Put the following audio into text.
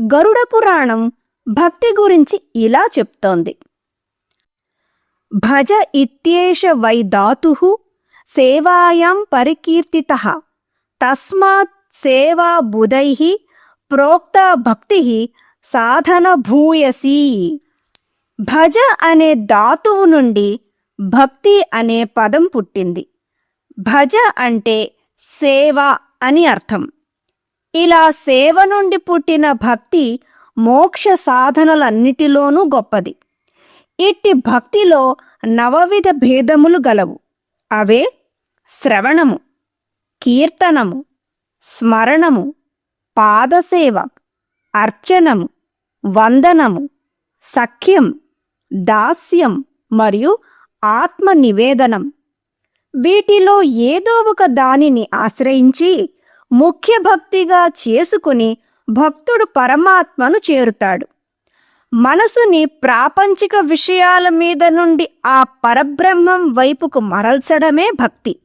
గరుడ పురాణం భక్తి గురించి ఇలా చెప్తోంది. భజ ఇత్యేష వై ధాతు సేవాయాం పరికీర్తిత తస్మాత్ సేవా బుధై ప్రోక్త భక్తి సాధన భూయసి. భజ అనే ధాతువు నుండి భక్తి అనే పదం పుట్టింది. భజ అంటే సేవ అని అర్థం. ఇలా సేవ నుండి పుట్టిన భక్తి మోక్ష సాధనలన్నిటిలోనూ గొప్పది. ఇట్టి భక్తిలో నవవిధ భేదములు గలవు. అవే శ్రవణము కీర్తనము స్మరణము పాదసేవ అర్చనము వందనము సఖ్యం దాస్యం మరియు ఆత్మ నివేదనం వీటిలో ఏదో ఒక దానిని ఆశ్రయించి ముఖ్య భక్తిగా చేసుకుని భక్తుడు పరమాత్మను చేరుతాడు. మనసుని ప్రాపంచిక విషయాల మీద నుండి ఆ పరబ్రహ్మం వైపుకు మరల్చడమే భక్తి.